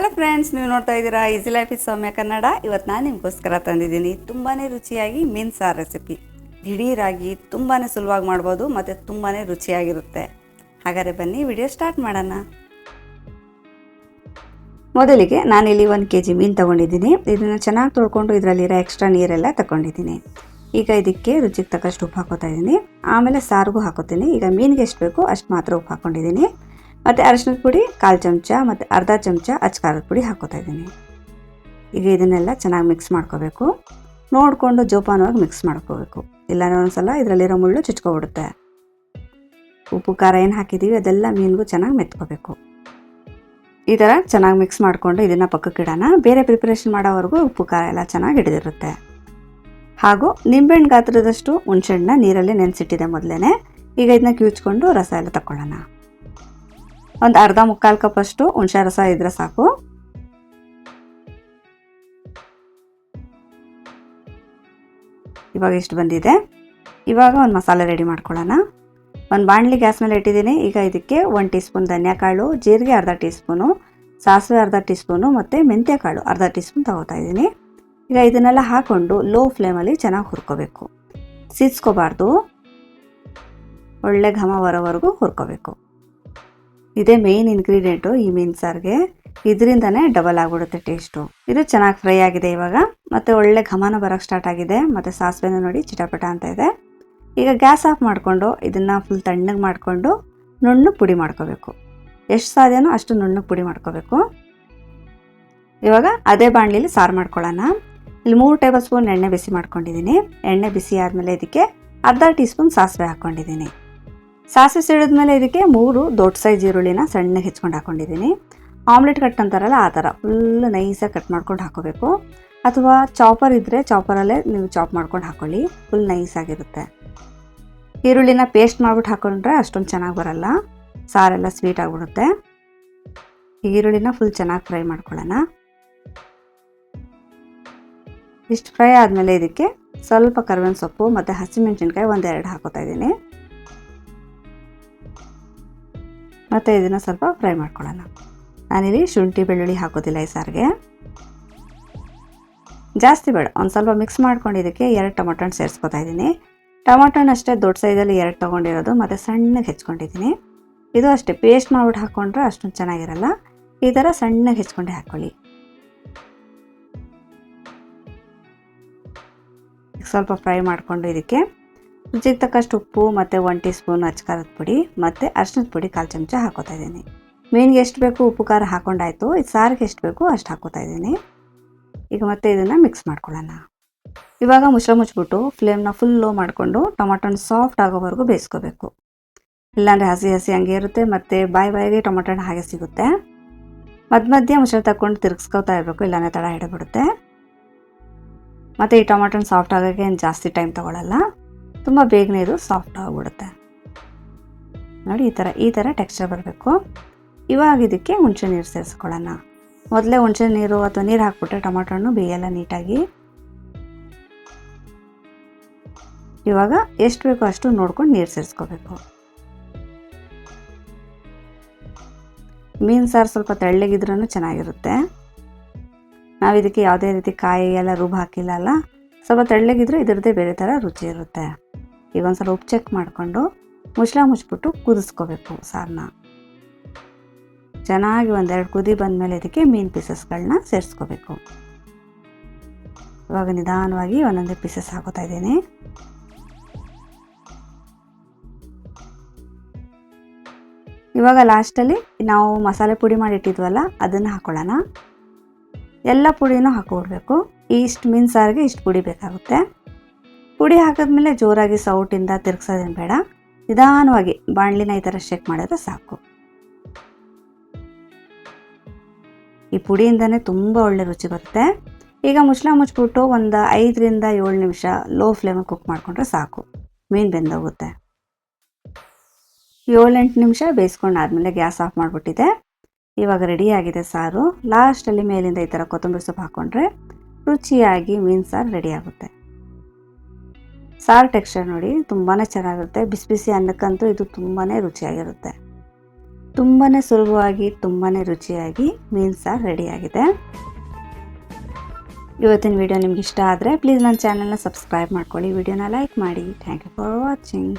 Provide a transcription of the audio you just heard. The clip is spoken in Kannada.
ಹಲೋ ಫ್ರೆಂಡ್ಸ್ ನೀವು ನೋಡ್ತಾ ಇದ್ದೀರಾ easy life is Soumya Kannada ಇವತ್ತು ನಾನು ನಿಮಗೋಸ್ಕರ ತಂದಿದ್ದೀನಿ ತುಂಬಾ ರುಚಿಯಾಗಿ ಮೀನು ಸಾರು ರೆಸಿಪಿ ದಿಢೀರಾಗಿ ತುಂಬಾ ಸುಲಭವಾಗಿ ಮಾಡ್ಬೋದು ಮತ್ತು ತುಂಬಾ ರುಚಿಯಾಗಿರುತ್ತೆ. ಹಾಗಾದರೆ ಬನ್ನಿ ವಿಡಿಯೋ ಸ್ಟಾರ್ಟ್ ಮಾಡೋಣ. ಮೊದಲಿಗೆ ನಾನಿಲ್ಲಿ ಒಂದು ಕೆ ಜಿ ಮೀನು ತೊಗೊಂಡಿದ್ದೀನಿ. ಇದನ್ನು ಚೆನ್ನಾಗಿ ತೊಳ್ಕೊಂಡು ಇದರಲ್ಲಿರೋ ಎಕ್ಸ್ಟ್ರಾ ನೀರೆಲ್ಲ ತಗೊಂಡಿದ್ದೀನಿ. ಈಗ ಇದಕ್ಕೆ ರುಚಿಗೆ ತಕ್ಕಷ್ಟು ಉಪ್ಪು ಹಾಕೋತಾ ಇದ್ದೀನಿ. ಆಮೇಲೆ ಸಾರಿಗೂ ಹಾಕೋತೀನಿ. ಈಗ ಮೀನಿಗೆ ಎಷ್ಟು ಬೇಕೋ ಅಷ್ಟು ಮಾತ್ರ ಉಪ್ಪು ಹಾಕ್ಕೊಂಡಿದ್ದೀನಿ ಮತ್ತು ಅರಿಶಿನದ ಪುಡಿ, ಕಾಲು ಚಮಚ ಮತ್ತು ಅರ್ಧ ಚಮಚ ಅಚ್ಕಾರದ ಪುಡಿ ಹಾಕೋತಾ ಇದ್ದೀನಿ. ಈಗ ಇದನ್ನೆಲ್ಲ ಚೆನ್ನಾಗಿ ಮಿಕ್ಸ್ ಮಾಡ್ಕೋಬೇಕು. ನೋಡಿಕೊಂಡು ಜೋಪಾನವಾಗಿ ಮಿಕ್ಸ್ ಮಾಡ್ಕೋಬೇಕು. ಇಲ್ಲಾಂದ್ರೆ ಒಂದ್ಸಲ ಇದರಲ್ಲಿರೋ ಮುಳ್ಳು ಚುಚ್ಕೊಬಿಡುತ್ತೆ. ಉಪ್ಪು, ಖಾರ ಏನು ಹಾಕಿದ್ದೀವಿ ಅದೆಲ್ಲ ಮೀನಿಗೂ ಚೆನ್ನಾಗಿ ಮೆತ್ಕೋಬೇಕು. ಈ ಥರ ಚೆನ್ನಾಗಿ ಮಿಕ್ಸ್ ಮಾಡಿಕೊಂಡು ಇದನ್ನು ಪಕ್ಕಕ್ಕೆ ಇಡೋಣ. ಬೇರೆ ಪ್ರಿಪ್ರೇಷನ್ ಮಾಡೋವರೆಗೂ ಉಪ್ಪು, ಖಾರ ಎಲ್ಲ ಚೆನ್ನಾಗಿ ಹಿಡಿದಿರುತ್ತೆ. ಹಾಗೂ ನಿಂಬೆಹಣ್ಣು ಗಾತ್ರದಷ್ಟು ಹುಣ್ಸೆಹಣ್ಣನ್ನ ನೀರಲ್ಲಿ ನೆನೆಸಿಟ್ಟಿದೆ ಮೊದಲೇ ಈಗ ಇದನ್ನ ಕಿವಿಚ್ಕೊಂಡು ರಸ ಎಲ್ಲ ತಗೊಳ್ಳೋಣ ಒಂದು ಅರ್ಧ ಮುಕ್ಕಾಲು ಕಪ್ಪಷ್ಟು ಹುಣಸೆ ರಸ ಇದ್ರೆ ಸಾಕು. ಇವಾಗ ಇಷ್ಟು ಬಂದಿದೆ. ಇವಾಗ ಒಂದು ಮಸಾಲೆ ರೆಡಿ ಮಾಡ್ಕೊಳ್ಳೋಣ. ಒಂದು ಬಾಣಲಿ ಗ್ಯಾಸ್ ಮೇಲೆ ಇಟ್ಟಿದ್ದೀನಿ. ಈಗ ಇದಕ್ಕೆ ಒಂದು ಟೀ ಸ್ಪೂನ್ ಧನಿಯಾಕಾಳು, ಜೀರಿಗೆ ಅರ್ಧ ಟೀ ಸ್ಪೂನು ಸಾಸಿವೆ ಅರ್ಧ ಟೀ ಸ್ಪೂನು ಮತ್ತು ಮೆಂತ್ಯಕಾಳು ಅರ್ಧ ಟೀ ಸ್ಪೂನ್ ತಗೋತಾ ಇದ್ದೀನಿ. ಈಗ ಇದನ್ನೆಲ್ಲ ಹಾಕ್ಕೊಂಡು ಲೋ ಫ್ಲೇಮಲ್ಲಿ ಚೆನ್ನಾಗಿ ಹುರ್ಕೋಬೇಕು. ಸಿಸ್ಕೋಬಾರ್ದು. ಒಳ್ಳೆ ಘಮ ಬರೋವರೆಗೂ ಹುರ್ಕೋಬೇಕು. ಇದೇ ಮೇಯ್ನ್ ಇಂಗ್ರೀಡಿಯೆಂಟು ಈ ಮೀನು ಸಾರಿಗೆ. ಇದರಿಂದನೇ ಡಬಲ್ ಆಗಿಬಿಡುತ್ತೆ ಟೇಸ್ಟು ಇದು ಚೆನ್ನಾಗಿ ಫ್ರೈ ಆಗಿದೆ ಇವಾಗ. ಮತ್ತು ಒಳ್ಳೆ ಘಮನ ಬರೋಕ್ಕೆ ಸ್ಟಾರ್ಟ್ ಆಗಿದೆ. ಮತ್ತು ಸಾಸಿವೆನ ನೋಡಿ ಚಿಟಪಟ ಅಂತ ಇದೆ. ಈಗ ಗ್ಯಾಸ್ ಆಫ್ ಮಾಡಿಕೊಂಡು ಇದನ್ನು ಫುಲ್ ತಣ್ಣಗೆ ಮಾಡಿಕೊಂಡು ನುಣ್ಣು ಪುಡಿ ಮಾಡ್ಕೋಬೇಕು. ಎಷ್ಟು ಸಾಧ್ಯನೋ ಅಷ್ಟು ನುಣ್ಣು ಪುಡಿ ಮಾಡ್ಕೋಬೇಕು. ಇವಾಗ ಅದೇ ಬಾಣಲಿಲಿ ಸಾರು ಮಾಡ್ಕೊಳ್ಳೋಣ. ಇಲ್ಲಿ ಮೂರು ಟೇಬಲ್ ಸ್ಪೂನ್ ಎಣ್ಣೆ ಬಿಸಿ ಮಾಡ್ಕೊಂಡಿದ್ದೀನಿ. ಎಣ್ಣೆ ಬಿಸಿ ಆದಮೇಲೆ ಇದಕ್ಕೆ ಅರ್ಧ ಟೀ ಸ್ಪೂನ್ ಸಾಸಿವೆ ಹಾಕ್ಕೊಂಡಿದ್ದೀನಿ ಸಾಸಿವೆ ಸಿಡಿದ್ಮೇಲೆ ಇದಕ್ಕೆ ಮೂರು ದೊಡ್ಡ ಸೈಜ್ ಈರುಳ್ಳಿನ ಸಣ್ಣಗೆ ಹೆಚ್ಕೊಂಡು ಹಾಕ್ಕೊಂಡಿದ್ದೀನಿ ಆಮ್ಲೆಟ್ ಕಟ್ ಅಂತಾರಲ್ಲ, ಆ ಥರ ಫುಲ್ ನೈಸಾಗಿ ಕಟ್ ಮಾಡ್ಕೊಂಡು ಹಾಕೋಬೇಕು. ಅಥವಾ ಚಾಪರ್ ಇದ್ದರೆ ಚಾಪರಲ್ಲೇ ನೀವು ಚಾಪ್ ಮಾಡ್ಕೊಂಡು ಹಾಕೊಳ್ಳಿ ಫುಲ್ ನೈಸಾಗಿರುತ್ತೆ ಈರುಳ್ಳಿನ ಪೇಸ್ಟ್ ಮಾಡ್ಬಿಟ್ಟು ಹಾಕೊಂಡ್ರೆ ಅಷ್ಟೊಂದು ಚೆನ್ನಾಗಿ ಬರಲ್ಲ, ಸಾರೆಲ್ಲ ಸ್ವೀಟ್ ಆಗಿಬಿಡುತ್ತೆ. ಈರುಳ್ಳಿನ ಫುಲ್ ಚೆನ್ನಾಗಿ ಫ್ರೈ ಮಾಡ್ಕೊಳ್ಳೋಣ. ಇಷ್ಟು ಫ್ರೈ ಆದಮೇಲೆ ಇದಕ್ಕೆ ಸ್ವಲ್ಪ ಕರಿಬೇವಿನ ಸೊಪ್ಪು ಮತ್ತು ಹಸಿಮೆಣಸಿನ್ಕಾಯಿ ಒಂದೆರಡು ಹಾಕೋತಾ ಇದ್ದೀನಿ. ಮತ್ತು ಇದನ್ನು ಸ್ವಲ್ಪ ಫ್ರೈ ಮಾಡ್ಕೊಳ್ಳೋಣ. ನಾನಿಲ್ಲಿ ಶುಂಠಿ, ಬೆಳ್ಳುಳ್ಳಿ ಹಾಕೋದಿಲ್ಲ ಈ ಸಾರಿಗೆ. ಜಾಸ್ತಿ ಬೇಡ, ಒಂದು ಸ್ವಲ್ಪ ಮಿಕ್ಸ್ ಮಾಡ್ಕೊಂಡಿದ್ದಕ್ಕೆ ಎರಡು ಟೊಮೊಟೊ ಹಣ್ಣು ಸೇರಿಸ್ಕೊತಾ ಇದ್ದೀನಿ. ಟೊಮೊಟೊ ಹಣ್ಣು ಅಷ್ಟೇ ದೊಡ್ಡ ಸೈಜಲ್ಲಿ ಎರಡು ತೊಗೊಂಡಿರೋದು, ಮತ್ತು ಸಣ್ಣಗೆ ಹೆಚ್ಕೊಂಡಿದ್ದೀನಿ. ಇದು ಅಷ್ಟೇ ಪೇಸ್ಟ್ ಮಾಡ್ಬಿಟ್ಟು ಹಾಕ್ಕೊಂಡ್ರೆ ಅಷ್ಟೊಂದು ಚೆನ್ನಾಗಿರಲ್ಲ. ಈ ಥರ ಸಣ್ಣಗೆ ಹೆಚ್ಕೊಂಡೆ ಹಾಕ್ಕೊಳ್ಳಿ ಸ್ವಲ್ಪ ಫ್ರೈ ಮಾಡಿಕೊಂಡು ಇದಕ್ಕೆ ರುಚಿಗೆ ತಕ್ಕಷ್ಟು ಉಪ್ಪು ಮತ್ತು ಒನ್ ಟೀ ಸ್ಪೂನ್ ಪುಡಿ ಮತ್ತು ಅರ್ಶಿನದ ಪುಡಿ ಕಾಲು ಚಮಚ ಹಾಕೋತಾ ಇದ್ದೀನಿ. ಮೀನಿಗೆ ಎಷ್ಟು ಬೇಕು ಉಪ್ಪು ಖಾರ ಹಾಕೊಂಡಾಯಿತು, ಇದು ಸಾರಿಗೆ ಎಷ್ಟು ಬೇಕು ಅಷ್ಟು ಹಾಕೋತಾ ಇದ್ದೀನಿ. ಈಗ ಮತ್ತೆ ಇದನ್ನು ಮಿಕ್ಸ್ ಮಾಡ್ಕೊಳ್ಳೋಣ. ಇವಾಗ ಮುಚ್ಚಳ ಮುಚ್ಚಿಬಿಟ್ಟು ಫ್ಲೇಮ್ನ ಫುಲ್ ಲೋ ಮಾಡಿಕೊಂಡು ಟೊಮಾಟೊನ ಸಾಫ್ಟ್ ಆಗೋವರೆಗೂ ಬೇಯಿಸ್ಕೋಬೇಕು. ಇಲ್ಲಾಂದರೆ ಹಸಿ ಹಸಿ ಹಂಗೆ ಇರುತ್ತೆ ಮತ್ತು ಬಾಯಿ ಬಾಯಿಗೆ ಟೊಮೊಟೊ ಹಾಗೆ ಸಿಗುತ್ತೆ. ಮಧ್ಯ ಮಧ್ಯೆ ಮುಚ್ಚಳ ತಗೊಂಡು ತಿರುಗಿಸ್ಕೋತಾ ಇರಬೇಕು, ಇಲ್ಲಾಂದರೆ ತಡ ಹಿಡಿಬಿಡುತ್ತೆ ಮತ್ತು ಈ ಟೊಮಾಟೊನ ಸಾಫ್ಟ್ ಆಗೋಕ್ಕೆ ಏನು ಜಾಸ್ತಿ ಟೈಮ್ ತೊಗೊಳಲ್ಲ. ತುಂಬ ಬೇಗನೆ ಇದು ಸಾಫ್ಟ್ ಆಗಿಬಿಡುತ್ತೆ. ನೋಡಿ, ಈ ಥರ ಈ ಥರ ಟೆಕ್ಸ್ಚರ್ ಬರಬೇಕು. ಇವಾಗ ಇದಕ್ಕೆ ಹುಣಸೆ ನೀರು ಸೇರಿಸ್ಕೊಳ್ಳೋಣ. ಮೊದಲೇ ಹುಣಸೆ ನೀರು ಅಥವಾ ನೀರು ಹಾಕ್ಬಿಟ್ರೆ ಟೊಮೊಟೊ ಹಣ್ಣು ಬೇಯಲ್ಲ ನೀಟಾಗಿ. ಇವಾಗ ಎಷ್ಟು ಬೇಕೋ ಅಷ್ಟು ನೋಡ್ಕೊಂಡು ನೀರು ಸೇರಿಸ್ಕೋಬೇಕು. ಮೀನು ಸಾರು ಸ್ವಲ್ಪ ತೆಳ್ಳಗಿದ್ರೂ ಚೆನ್ನಾಗಿರುತ್ತೆ. ನಾವು ಇದಕ್ಕೆ ಯಾವುದೇ ರೀತಿ ಕಾಯಿ ಎಲ್ಲ ರುಬ್ಬ ಹಾಕಿಲ್ಲ ಅಲ್ಲ? ಸ್ವಲ್ಪ ತೆಳ್ಳಗಿದ್ರೆ ಇದರದ್ದೇ ಬೇರೆ ಥರ ರುಚಿ ಇರುತ್ತೆ. ಈಗ ಒಂದು ಸಲ ಉಪ್ಪು ಚೆಕ್ ಮಾಡಿಕೊಂಡು ಮುಚ್ಚಳ ಮುಚ್ಚಿಬಿಟ್ಟು ಕುದಿಸ್ಕೋಬೇಕು ಸಾರನ್ನ ಚೆನ್ನಾಗಿ ಒಂದೆರಡು ಕುದಿ ಬಂದಮೇಲೆ ಇದಕ್ಕೆ ಮೀನು ಪೀಸಸ್ಗಳನ್ನ ಸೇರಿಸ್ಕೋಬೇಕು. ಇವಾಗ ನಿಧಾನವಾಗಿ ಒಂದೊಂದೇ ಪೀಸಸ್ ಹಾಕೋತಾ ಇದ್ದೀನಿ. ಇವಾಗ ಲಾಸ್ಟಲ್ಲಿ ನಾವು ಮಸಾಲೆ ಪುಡಿ ಮಾಡಿಟ್ಟಿದ್ವಲ್ಲ ಅದನ್ನು ಹಾಕ್ಕೊಳ್ಳೋಣ ಎಲ್ಲ ಪುಡಿನೂ ಹಾಕ್ಕೊಡ್ಬೇಕು. ಇಷ್ಟು ಮೀನು ಸಾರಿಗೆ ಇಷ್ಟು ಪುಡಿ ಬೇಕಾಗುತ್ತೆ. ಪುಡಿ ಹಾಕಿದ್ಮೇಲೆ ಜೋರಾಗಿ ಸೌಟಿಂದ ತಿರ್ಗ್ಸೋದೇನು ಬೇಡ. ನಿಧಾನವಾಗಿ ಬಾಣಲಿನ ಈ ಥರ ಶೇಕ್ ಮಾಡಿದ್ರೆ ಸಾಕು. ಈ ಪುಡಿಯಿಂದನೇ ತುಂಬ ಒಳ್ಳೆ ರುಚಿ ಬರುತ್ತೆ. ಈಗ ಮುಚ್ಚಳ ಮುಚ್ಚಿಬಿಟ್ಟು ಒಂದು ಐದರಿಂದ ಏಳು ನಿಮಿಷ ಲೋ ಫ್ಲೇಮಲ್ಲಿ ಕುಕ್ ಮಾಡಿಕೊಂಡ್ರೆ ಸಾಕು. ಮೀನು ಬೆಂದೋಗುತ್ತೆ. ಏಳೆಂಟು ನಿಮಿಷ ಬೇಯಿಸ್ಕೊಂಡಾದ್ಮೇಲೆ ಗ್ಯಾಸ್ ಆಫ್ ಮಾಡಿಬಿಟ್ಟಿದೆ. ಇವಾಗ ರೆಡಿಯಾಗಿದೆ ಸಾರು. ಲಾಸ್ಟಲ್ಲಿ ಮೇಲಿಂದ ಈ ಥರ ಕೊತ್ತಂಬರಿ ಸೊಪ್ಪು ಹಾಕ್ಕೊಂಡ್ರೆ ರುಚಿಯಾಗಿ ಮೀನು ಸಾರು ರೆಡಿ ಆಗುತ್ತೆ. ಸಾರು ಟೆಕ್ಸ್ಚರ್ ನೋಡಿ ತುಂಬಾ ಚೆನ್ನಾಗಿರುತ್ತೆ. ಬಿಸಿ ಬಿಸಿ ಅನ್ನಕ್ಕಂತೂ ಇದು ತುಂಬಾ ರುಚಿಯಾಗಿರುತ್ತೆ. ತುಂಬಾ ಸುಲಭವಾಗಿ ತುಂಬಾ ರುಚಿಯಾಗಿ ಮೀನು ಸಾರು ರೆಡಿಯಾಗಿದೆ ಇವತ್ತಿನ ವಿಡಿಯೋ ನಿಮ್ಗೆ ಇಷ್ಟ ಆದರೆ, ಪ್ಲೀಸ್ ನನ್ನ ಚಾನಲ್ನ ಸಬ್ಸ್ಕ್ರೈಬ್ ಮಾಡ್ಕೊಳ್ಳಿ. ವಿಡಿಯೋನ ಲೈಕ್ ಮಾಡಿ. Thank you for watching.